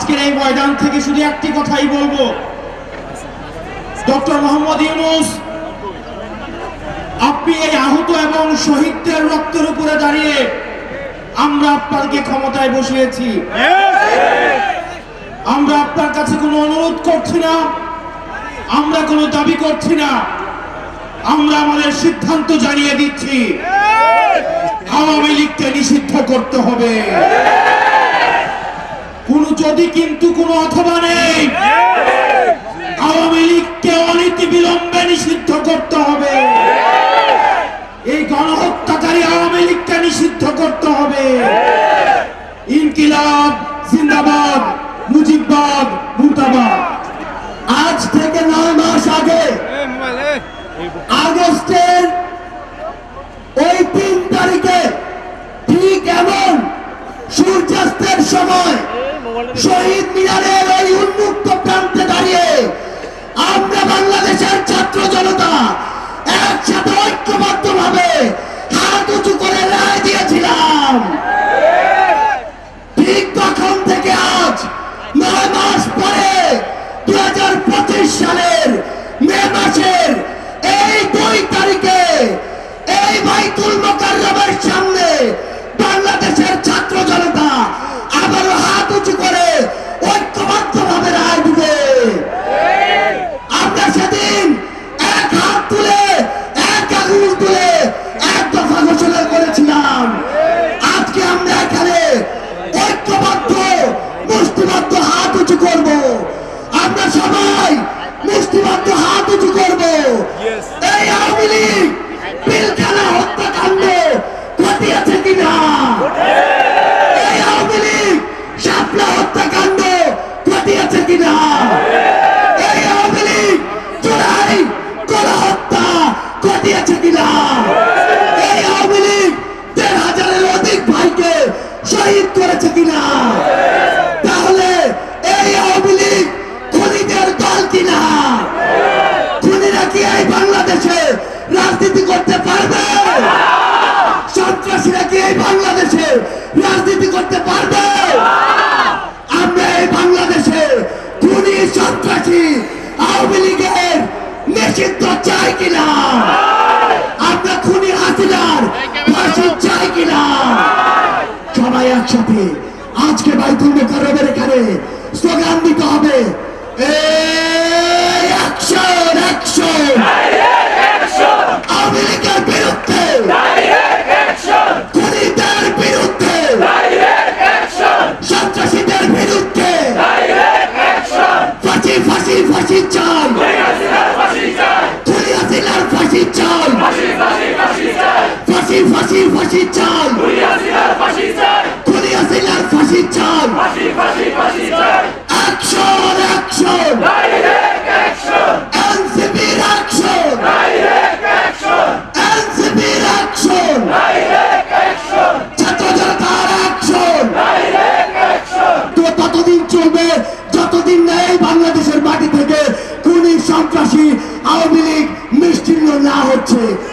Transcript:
আজকের এই ময়দান থেকে শুধু একটি কথাই বলব। ডক্টর মোহাম্মদ ইউনুস, আপনি এই আহত এবং শহীদদের রক্তের উপরে দাঁড়িয়ে আমরা আপনাকে ক্ষমতায় বসিয়েছি। আমরা আপনার কাছে কোনো অনুরোধ করছি না, আমরা কোনো দাবি করছি না, আমরা আমাদের সিদ্ধান্ত জানিয়ে দিচ্ছি, আওয়ামী লীগকে নিষিদ্ধ করতে হবে। যদি কিন্তু কোনো অথবা নেই, আওয়ামী লীগকে অনীতি বিলম্বে নিষিদ্ধ করতে হবে। এই গণহত্যাকারী আওয়ামী লীগকে নিষিদ্ধ করতে হবে। ইনকিলাব, জিন্দাবাদ, মুজিববাদ, মুর্দাবাদ। আজ থেকে নয় মাস আগে, আগস্টের ওই তিন তারিখে ঠিক এমন সূর্যাস্তের সময় শহীদ মিনারের ওই উন্মুক্ত প্রান্তে দাঁড়িয়ে আমরা বাংলাদেশের ছাত্র জনতা একসাথে ঐক্যবদ্ধ ভাবে হাত উঁচু করে রায় দিয়েছিলাম। রাজনীতি করতে পারবে? সন্ত্রাসীরা কি এই বাংলাদেশে রাজনীতি করতে পারবে? আমরা এই বাংলাদেশে খুনি, সন্ত্রাসী, আওয়ামী লীগের নিষিদ্ধ চাই কিনা? আমরা খুনি হাসিনার ফাঁসি চাই কিনা? সবাই একসাথে, আজকে বাইতুল মোকাররমের এখানে স্লোগান দিতে হবে। এই চান খুলিয়াছিলার ফাঁসি চান ফাঁসি ফাঁসি ফাঁসি চান খুলিয়াছিলার ফাঁসি চান অ্যাকশন অ্যাকশন me.